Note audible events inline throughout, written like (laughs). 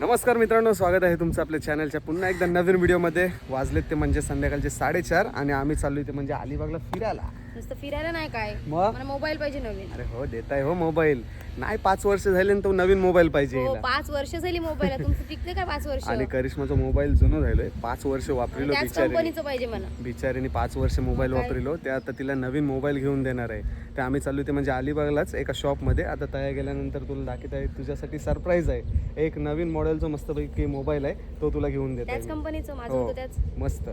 नमस्कार मित्रांनो स्वागत आहे तुमचं आपल्या चॅनलच्या पुन्हा एकदा नवीन व्हिडिओमध्ये. वाजलेत ते म्हणजे संध्याकाळचे साडेचार आणि आम्ही चाललो ते म्हणजे अलिबागला फिरायला. नुसतं फिरायला नाही काय? मग? मला मोबाईल पाहिजे नवीन. अरे हो देताय हो मोबाईल नाही पाच वर्ष झाले आणि तो नवीन मोबाईल पाहिजे हो हिला. पाच वर्ष झाली मोबाईल तुमचं टिकते काय पाच वर्ष? आणि करिश्माचा मोबाईल जुनं झालोय पाच वर्ष वापरिलो त्याच बिचारी कंपनीचं पाहिजे मला. बिचारीने पाच वर्ष मोबाईल? वापरिलो ते आता तिला नवीन मोबाईल घेऊन देणार आहे. ते आम्ही चाललो ते म्हणजे अलिबागलाच एका शॉपमध्ये. आता तयार गेल्यानंतर तुला दाखवत आहे तुझ्यासाठी सरप्राईज आहे. एक नवीन मॉडेलचा मस्तपैकी मोबाईल आहे तो तुला घेऊन देत त्याच आहे कंपनीचं माझं हो होतं त्याच. मस्त.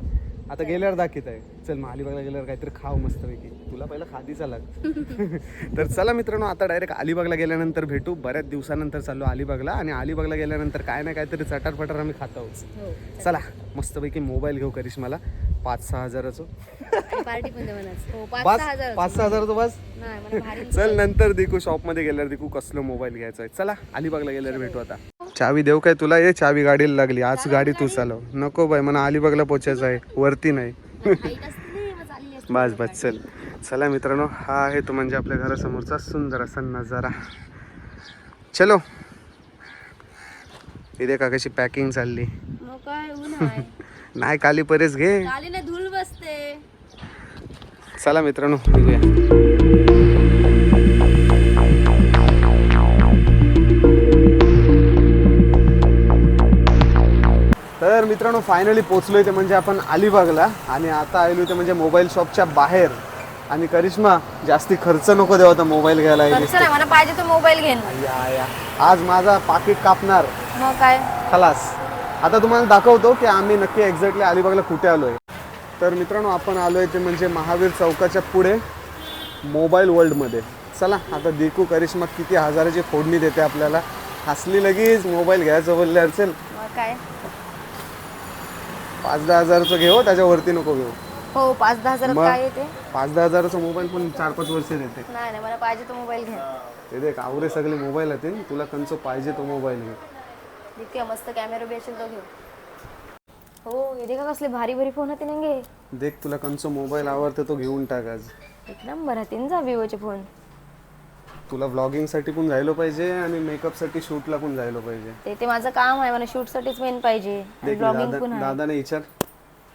आता गेल्यावर दाखवत आहे. चल मग अलिबागला गेल्यावर काहीतरी खाऊ मस्तपैकी. तुला पहिला खादीचा लाग (laughs) तर चला मित्रांनो आता डायरेक्ट अलिबागला गेल्यानंतर भेटू. बऱ्याच दिवसानंतर चाललो अलिबागला आणि अलिबागला गेल्यानंतर काय ना काहीतरी चटारपटार आम्ही खात आहोत. हो. चला मस्तपैकी मोबाईल घेऊ पाच सहा हजाराचं. द्या मलाच. हो पाच पाच सहा हजार पाच सहा हजाराचं बस. मला चल नंतर देखू शॉपमध्ये गेल्यावर देखू कसलं मोबाईल घ्यायचा आहे चला अलिबागला गेल्यावर भेटू आता. चावी देऊ काय तुला? ये चावी गाडीला लागली. आज गाडी तू चालव. नको बाय मला अलिबागला पोचायचं आहे. वरती नाही. बस बस चल. चला मित्रांनो हा आहे तो म्हणजे आपल्या घरासमोरचा सुंदर असा नजारा. चलो. इथे का कशी पॅकिंग चालली. (laughs) नाही काली परेस घे. धूल बसते. चला मित्रांनो मित्रांनो फायनली पोचलोय ते म्हणजे आपण अलिबागला आणि आता आलो ते म्हणजे मोबाईल शॉपच्या बाहेर. आणि करिश्मा जास्ती खर्च नको देवा मोबाईल घ्यायला आली. मला पाहिजे तो मोबाईल घेईन या या आज माझा पाकिट कापणार. मग काय? खलास. आता तुम्हाला दाखवतो की आम्ही नक्की एक्झॅक्टली अलिबागला कुठे आलोय. तर मित्रांनो आपण आलोय ते म्हणजे महावीर चौकाच्या पुढे मोबाईल वर्ल्डमध्ये चला आता देखू करिश्मा किती हजाराची फोडणी देते आपल्याला. हसली लगेच मोबाईल घ्यायचं चल. मग काय? पाच दहा हजाराचं घेऊ त्याच्यावरती नको घेऊ. हो पाच दहा हजार मग? काय येते? पाच दहा हजाराचा मोबाईल पण चार पाच वर्ष देते. नाही नाही मला पाहिजे तो मोबाईल घे. ते देख आवरे सगळे मोबाईल आहेत तुला कंच पाहिजे तो मोबाईल घे. इतके मस्त कॅमेरा बी असेल तो घेऊ. हो येते का कसले भारी भारी फोन होते ना देख तुला कंच मोबाईल आवडते तो घेऊन टाक आज. एक नंबर होते ना जा विवोचे फोन तुला व्लॉगिंगसाठी पण जायला पाहिजे आणि मेकअपसाठी शूटला पण जायला पाहिजे. ते ते माझं काम आहे मला शूट साठीच मेन पाहिजे देख ब्लॉगिंग दादा पण आहे. दादाने विचार.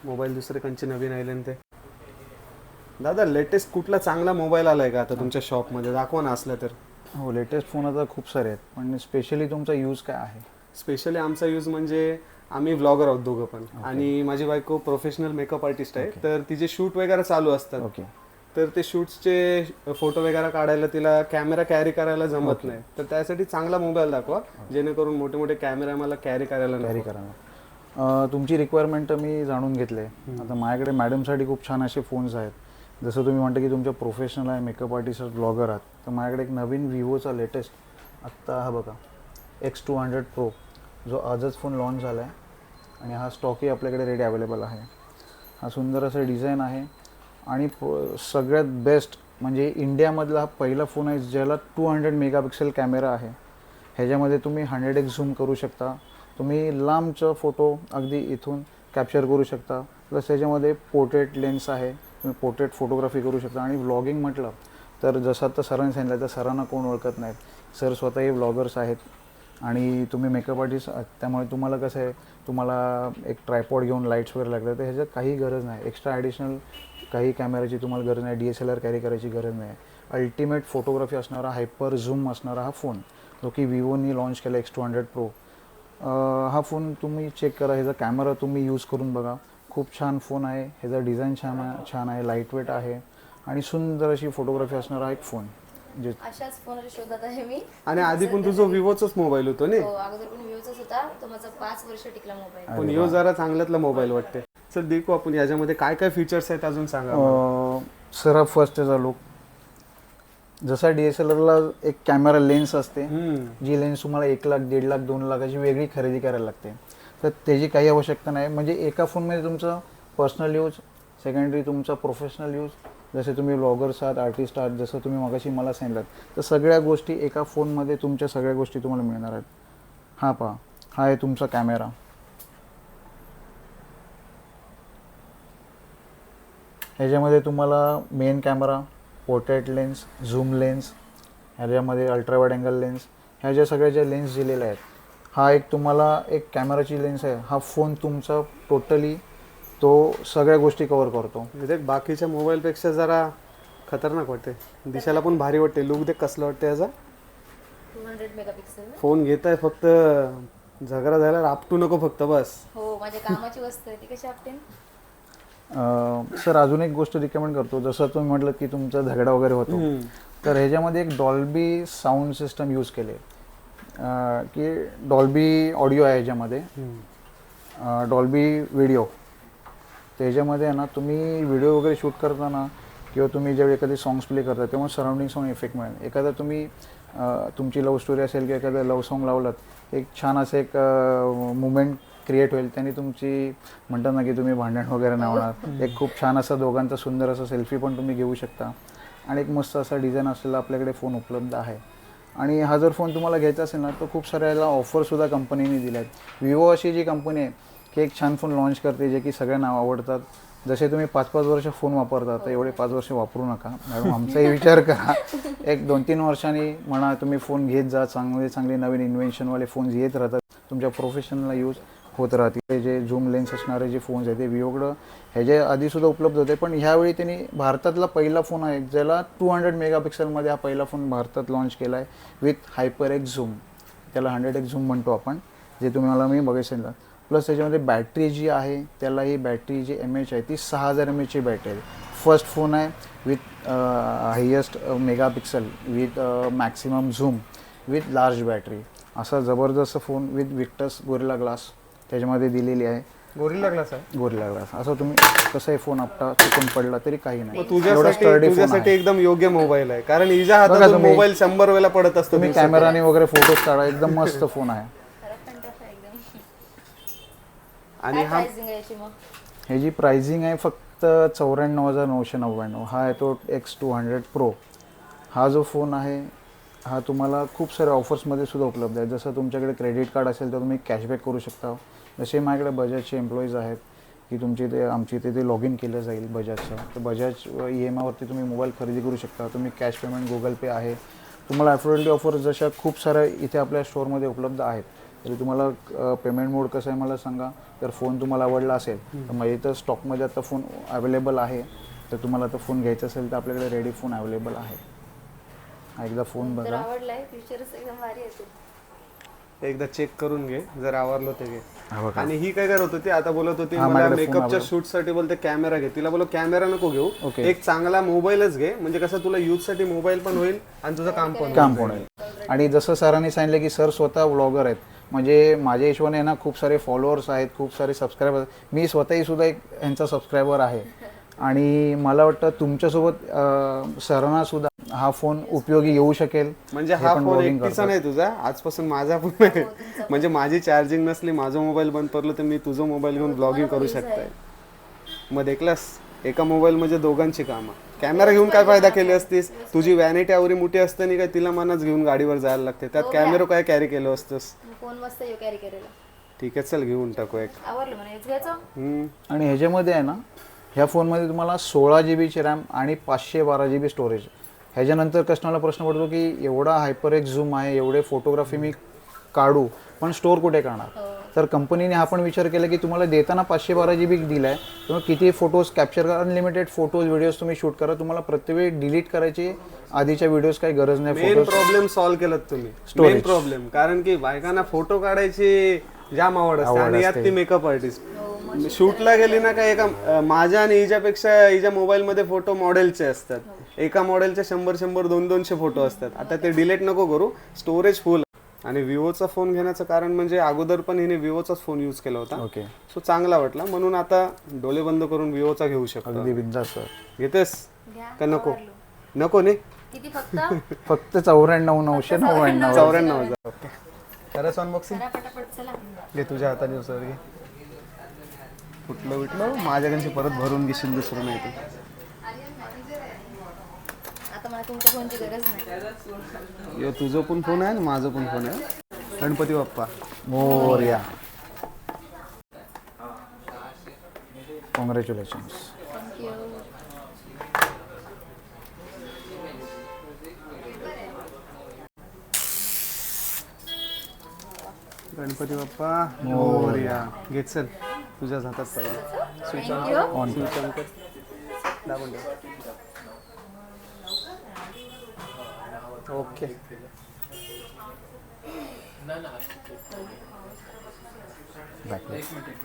मोबाईल दुसरे कंचे नवीन आले ना ते. दादा लेटेस्ट कुठला चांगला मोबाईल आलाय का आता तुमच्या शॉपमध्ये दाखवा ना असला तर. हो लेटेस्ट फोन आता खूप सारे आहेत पण स्पेशली तुमचा यूज काय आहे? स्पेशली आमचा यूज म्हणजे आम्ही व्लॉगर आहोत दोघं पण. आणि माझी बायको प्रोफेशनल मेकअप आर्टिस्ट आहे. तर तिचे शूट वगैरे चालू असतात. ओके तर ते शूट्सचे फोटो वगैरे काढायला तिला कॅमेरा कॅरी करायला जमत नाही. तर त्यासाठी चांगला मोबाईल दाखवा जेणेकरून मोठे मोठे कॅमेरा मला कॅरी करायला कॅरी. करा तुमची रिक्वायरमेंट मी जाणून घेतले. आता माझ्याकडे मॅडमसाठी खूप छान असे फोन्स आहेत. जसं तुम्ही म्हणता की तुमच्या प्रोफेशनल आहे मेकअप आर्टिस्ट ब्लॉगर आहात. तर माझ्याकडे एक नवीन विवोचा लेटेस्ट आत्ता हा बघा. एक्स टू हंड्रेड प्रो जो आजच फोन लॉन्च झाला आहे आणि हा स्टॉकही आपल्याकडे रेडी अवेलेबल आहे. हा सुंदर असं डिझाईन आहे. आणि सगळ्यात बेस्ट म्हणजे इंडियामधला हा पहिला फोन आहे ज्याला टू हंड्रेड मेगापिक्सेल कॅमेरा आहे. ह्याच्यामध्ये तुम्ही हंड्रेड एक्स झूम करू शकता. तुम्ही लांबचं फोटो अगदी इथून कॅप्चर करू शकता. प्लस ह्याच्यामध्ये पोर्ट्रेट लेन्स आहे. तुम्ही पोर्ट्रेट फोटोग्राफी करू शकता. आणि व्लॉगिंग म्हटलं तर जसं आता सरांनी सांगितलं तर सरांना कोण ओळखत नाहीत सर स्वतःही व्लॉगर्स आहेत. आणि तुम्ही मेकअप आर्टिस्ट त्यामुळे तुम्हाला कसं आहे तुम्हाला एक ट्रायपॉड घेऊन लाईट्स वगैरे लागतात तर ह्याच्यात काही गरज नाही. एक्स्ट्रा ॲडिशनल काही कॅमेराची तुम्हाला गरज नाही D S L R carry करायची गरज नाही. अल्टिमेट फोटोग्राफी असणारा हायपर झूम असणारा हा फोन जो की विवोनी लॉन्च केला एक्स टू हंड्रेड प्रो हा फोन तुम्ही चेक करा ह्याचा कॅमेरा तुम्ही यूज करून बघा. खूप छान फोन आहे ह्याचा डिझाईन छान आहे छान आहे लाइट वेट आहे. आणि सुंदर अशी फोटोग्राफी असणारा एक फोन जे अशाच फोनच्या शोधात आहे मी. आणि आधी पण तुझा विवोचाच मोबाईल होतो ना हो अगोदर पण विवोचाच होता. तो माझा पाच वर्ष टिकला मोबाईल पण यो जरा चांगल्यातला मोबाईल वाटते चल देखू आपण याच्यामध्ये काय काय फीचर्स आहेत अजून सांगा मला. सरा फर्स्ट त्याचा लुक जसा डी एस एल आरला एक कॅमेरा लेन्स असते हम्म. जी लेन्स तुम्हाला एक लाख दीड लाख दोन लाखाची वेगळी खरेदी करायला लागते. तर त्याची काही आवश्यकता नाही. म्हणजे एका फोनमध्ये तुमचं पर्सनल यूज सेकंडरी तुमचा प्रोफेशनल यूज जसे तुम्ही ब्लॉगर्स आहात आर्टिस्ट आहात जसं तुम्ही मगाशी मला सांगितलं तर सगळ्या गोष्टी एका फोनमध्ये तुमच्या सगळ्या गोष्टी तुम्हाला मिळणार आहेत. हा पहा हा आहे तुमचा कॅमेरा ह्याच्यामध्ये तुम्हाला main camera portrait lens zoom lens ह्याच्यामध्ये अल्ट्रावाईड अँगल लेन्स ह्या ज्या सगळ्या ज्या लेन्स दिलेल्या आहेत हा एक तुम्हाला एक कॅमेराची लेन्स आहे. हा फोन तुमचा टोटली तो सगळ्या गोष्टी कव्हर करतो. म्हणजे बाकीच्या मोबाईलपेक्षा जरा खतरनाक वाटते. दिसायला पण भारी वाटते. लुक दे कसलं वाटते याचा. टू हंड्रेड मेगापिक्सल फोन घेताय फक्त झगडा झाला आपटू नको फक्त बस. हो माझ्या कामाची वस्तू आहे ती कशी आपटेन? अं, सर अजून एक गोष्ट रिकमेंड करतो. जसं तुम्ही म्हटलं की तुमचा झगडा वगैरे होतो. तर ह्याच्यामध्ये एक डॉल्बी साऊंड सिस्टम यूज केले. अं, की डॉल्बी ऑडिओ आहे ह्याच्यामध्ये. डॉल्बी व्हिडिओ त्याच्यामध्ये आहे ना तुम्ही व्हिडिओ वगैरे शूट करताना किंवा तुम्ही जेव्हा एखादी सॉंग्स प्ले करता तेव्हा सराउंडिंग साऊंड इफेक्ट मिळेल. एखादा तुम्ही तुमची लव्ह स्टोरी असेल किंवा एखादं लव्ह सॉंग लावलात एक छान असं एक मुमेंट क्रिएट होईल. त्यांनी तुमची म्हणतात ना की तुम्ही भांडण वगैरे नावणार होणार. एक खूप छान असा दोघांचा सुंदर असा सेल्फी पण तुम्ही घेऊ शकता. आणि एक मस्त असा डिझाईन असलेला आपल्याकडे फोन उपलब्ध आहे. आणि हा जर फोन तुम्हाला घ्यायचा असेल ना तर खूप साऱ्या याला ऑफरसुद्धा कंपनीने दिल्या आहेत विवो अशी जी कंपनी आहे की एक छान फोन लॉन्च करते जे की सगळ्यांना आवडतात. जसे तुम्ही पाच पाच वर्ष फोन वापरता तर एवढे पाच वर्ष वापरू नका. मॅडम आमचाही विचार करा. एक दोन तीन वर्षांनी म्हणा तुम्ही फोन घेत जा चांगले चांगले नवीन इन्व्हेन्शनवाले फोन्स येत राहतात. तुमच्या प्रोफेशनला यूज होत राहतील. ते जे झूम लेन्स असणारे जे फोन्स आहेत ते विवोकडं ह्याच्या आधीसुद्धा उपलब्ध होते पण ह्यावेळी त्यांनी भारतातला पहिला फोन आहे ज्याला टू हंड्रेड मेगापिक्सलमध्ये हा पहिला फोन भारतात लॉन्च केला आहे विथ हायपर एक्स झूम त्याला हंड्रेड एक झूम म्हणतो आपण जे तुम्हाला मी बघितलं प्लस त्याच्यामध्ये बॅटरी जी आहे त्याला ही बॅटरी जी एम एच आहे ती सहा हजार एम एचची बॅटरी आहे. फर्स्ट फोन आहे with highest megapixel with maximum zoom with large battery असा जबरदस्त phone with Victus Gorilla glass त्याच्यामध्ये दिलेली आहे. गोरी लागला सर गोरिला ग्लास असं तुम्ही कसंही फोन आपटा चुकून पडला तरी काही नाही. एवढा तुझ्यासाठी sturdy phone तुझ्यासाठी आहे. एकदम योग्य मोबाईल आहे. कारण बघा हातातून तुम्ही- मोबाईल शंभर वेळा पडत असतो तुम्ही दिवसात. कॅमेराने वगैरे फोटोज काढा एकदम मस्त फोन आहे खरं पण टफ आहे एकदम आणि हा प्राइसिंग आहे याची मग. ह्याची प्राइसिंग आहे फक्त चौऱ्याण्णव हजार नऊशे नव्याण्णव. हा आहे तो एक्स टू हंड्रेड प्रो हा जो फोन आहे हा तुम्हाला खूप साऱ्या ऑफर्समध्ये सुद्धा उपलब्ध आहे. जसं तुमच्याकडे क्रेडिट कार्ड असेल तर तुम्ही कॅशबॅक करू शकता. जसे माझ्याकडे बजाजचे एम्प्लॉईज आहेत की तुमची इथे आमची इथे ते लॉग इन केलं जाईल बजाजचं तर बजाज ई एम आयवरती तुम्ही मोबाईल खरेदी करू शकता. तुम्ही कॅश पेमेंट गुगल पे आहे. तुम्हाला ॲफोर्डेबल ऑफर जशा खूप साऱ्या इथे आपल्या स्टोअरमध्ये उपलब्ध आहेत. तरी तुम्हाला पेमेंट मोड कसं आहे मला सांगा. जर फोन तुम्हाला आवडला असेल तर माझ्या इथं स्टॉकमध्ये आता फोन अवेलेबल आहे. तर तुम्हाला आता फोन घ्यायचा असेल तर आपल्याकडे रेडी फोन अवेलेबल आहे. हा एकदा फोन तर बघा. आवडलाय फीचर्स एकदम भारी येते एकदा चेक करून घे जर आवडलं ते घे. हा बघा. आणि ही काय करत होती आता बोलत होती हा, मला माझ्याकडे phone मेकअपच्या. शूटसाठी बोलते कॅमेरा घे. तिला बोलो कॅमेरा नको घेऊ. Okay. एक चांगला मोबाईलच घे. म्हणजे कसं तुला यूजसाठी मोबाईल पण होईल आणि तुझं काम पण काम पण होईल. आणि जसं सरांनी सांगितलं की सर स्वतः व्लॉगर आहेत. म्हणजे माझ्या हिशोबाने ना खूप सारे फॉलोअर्स आहेत खूप सारे सबस्क्रायबर मी स्वतःही सुद्धा एक यांचा सबस्क्रायबर आहे. आणि मला वाटतं तुमच्यासोबत सरांना सुद्धा हा फोन उपयोगी येऊ शकेल. म्हणजे हे हा फोन एकटीचा. नाही तुझा. आजपासून माझा पण आहे म्हणजे माझी चार्जिंग नसली माझा मोबाईल बंद पडलो तर मी तुझा मोबाईल घेऊन ब्लॉगिंग करू शकताय. मग देखलास एका मोबाईल म्हणजे दोघांची कामं. कॅमेरा घेऊन काय फायदा केली असतीस? तुझी व्हॅनिटी आवरी मोठी असते नाही काय तिला मनाच घेऊन गाडीवर जायला लागते. त्यात कॅमेरा काय कॅरी केलं असतंस? फोन मस्त येऊ कॅरी करायला ठीक आहे चल घेऊन टाकू एक. आवडलं मला हेच घ्यायचं? हम्म. आणि ह्याच्यामध्ये आहे ना ह्या फोनमध्ये तुम्हाला सोळा जी बीची रॅम आणि पाचशे बारा जी बी स्टोरेज ह्याच्यानंतर कस्टमरला प्रश्न पडतो की एवढा हायपर एक झूम आहे एवढे फोटोग्राफी मी काढू पण स्टोअर कुठे करणार? तर कंपनीने हा पण विचार केला की तुम्हाला देताना पाचशे बारा जी बी दिला आहे तुम्ही किती फोटोज कॅप्चर करा अनलिमिटेड फोटोज व्हिडिओज तुम्ही शूट करा तुम्हाला प्रत्येक वेळी डिलीट करायची आधीच्या व्हिडिओज काही गरज नाही प्रॉब्लेम सॉल्व्ह केलं तुम्ही. मेन प्रॉब्लेम कारण की बायकांना फोटो काढायची जाम आवड असते आणि यात ती मेकअप आर्टिस्ट शूटला गेली ना का एका माझ्या आणि हिच्यापेक्षा हिच्या मोबाईल मध्ये फोटो मॉडेलचे असतात. एका मॉडेलचे शंभर शंभर दोन दोनशे फोटो असतात. आता ते डिलीट नको करू. स्टोरेज फुल आणि विवोचा फोन घेण्याचं कारण म्हणजे अगोदर पण हिने विवोचाच फोन यूज केला होता. ओके सो चांगला वाटला. म्हणून आता डोळे बंद करून विवोचा घेऊ शकतो. अगदी बिंदास सर. घेतेस? घ्या. का नको. नको नाही किती फक्त? (laughs) फक्त चौऱ्याण्णव नऊशे नव्याण्णव. चौऱ्याण्णव हजार. ओके खरंच अनबॉक्सिंग करा पटापट चला. घे तुझ्या हाताने उसळ घे. फुटलं विटलं माझ्याकडची परत भरून घेशील दुसरं नाही ते तुमच्या फोनची गरज नाही. यो तुझं पण फोन आहे आणि माझं पण फोन आहे. Ganpati Bappa. Morya. Congratulations thank you Ganpati Bappa Morya. घेत चल. तुझ्याच हातात पाहिजे स्विच ऑन दाबून ठेव. ओके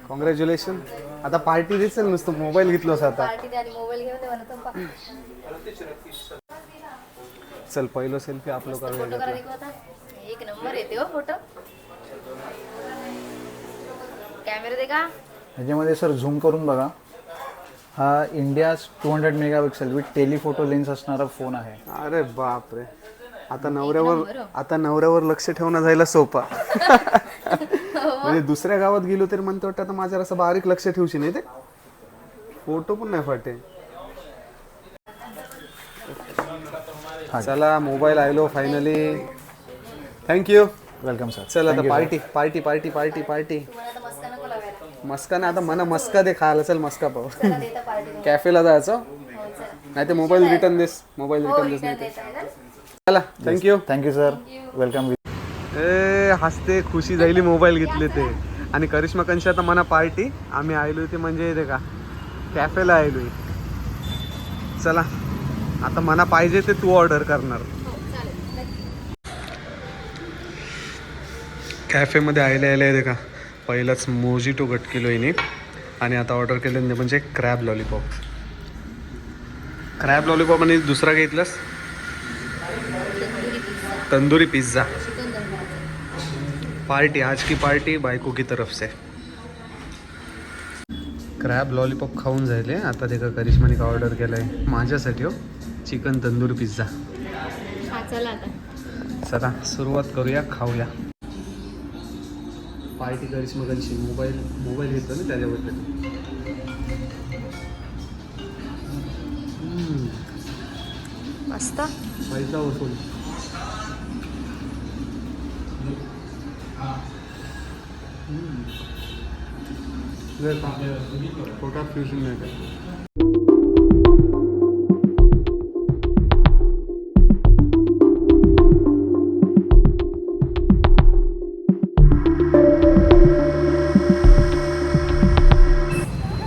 कॉंग्रॅच्युलेशन आता पार्टी दिसेल नुसतं मोबाईल घेतलोस आता. चल पहिलं सेल्फी अपलोड फोटो करूया करा देखो आता. एक नंबर येते हो फोटो कॅमेरा दे का ह्याच्यामध्ये सर झूम करून बघा. हा India two hundred megapixel with telephoto lens असणारा फोन आहे. अरे बाप रे आता नवऱ्यावर आता नवऱ्यावर लक्ष ठेवणं जायला सोपा. (laughs) म्हणजे दुसऱ्या गावात गेलो तरी म्हणतो वाटतं आता माझ्यावर असं बारीक लक्ष ठेवशी नाही ते? फोटो पण नाही फाटे. चला मोबाईल आयलो फायनली थँक्यू वेलकम सर चल आता party party party party party मस्का ना आता मना मस्का दे खायला चल मस्का पार्टी कॅफेला (laughs) जायचं? नाही ते मोबाईल रिटर्न देस. मोबाईल हो रिटर्न देस नाही चला thank you thank you sir welcome ए हसते खुशी जायली मोबाईल घेतले ते. आणि करिश्मा कंशी आता मना पार्टी आम्ही आयलो ते म्हणजे ते का? कॅफेला आयलोय चला आता मना पाहिजे ते तू ऑर्डर करणार. हो. कॅफेमध्ये आयले आले ते का? पहिलाच मोजिटो गट किलो हिने आणि आता ऑर्डर केलं म्हणजे क्रॅब लॉलीपॉप क्रॅब लॉलीपॉप आणि दुसरा घेतलास? तंदुरी तंदुरी पार्टी आज की पार्टी बायको की तरफ से। क्रॅब लॉलीपॉप खाऊन जायले आता ते का करिश्माने का ऑर्डर केलं आहे माझ्यासाठी हो चिकन तंदूर पिझ्झा चला सुरुवात करूया खाऊया. पार्टी करिश्मा कंशी मोबाईल मोबाईल घेतो ना त्याच्याबद्दल. मस्त. पैसा वसूल. पोटात फ्युजन नाही का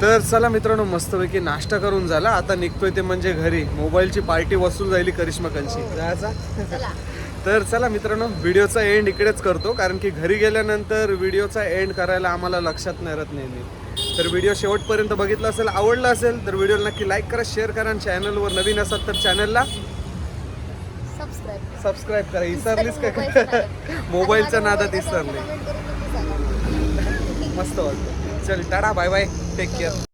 तर चला मित्रांनो मस्तपैकी नाश्ता करून झाला. आता निघतोय ते म्हणजे घरी. मोबाईलची पार्टी वसूल जायली करिश्मा कंची जायचा? तर चला मित्रांनो व्हिडिओचा एंड इकडेच करतो कारण की घरी गेल्यानंतर व्हिडिओचा एंड करायला आम्हाला लक्षात नाही राहत नेहमी. तर व्हिडिओ शेवटपर्यंत बघितला असेल आवडला असेल तर व्हिडिओला नक्की लाईक करा शेअर करा आणि चॅनलवर नवीन असतात तर चॅनलला सबस्क्राईब करा. विसरलीस का? मोबाईलच्या नादात विसरले मस्त वाटतं. चल tata bye bye take care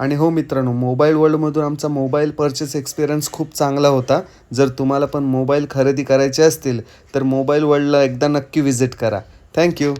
आणि हो मित्रांनो मोबाईल वर्ल्डमधून आमचा मोबाईल परचेस एक्सपिरियन्स खूप चांगला होता. जर तुम्हाला पण मोबाईल खरेदी करायचे असतील तर मोबाईल वर्ल्डला एकदा नक्की व्हिजिट करा. थँक्यू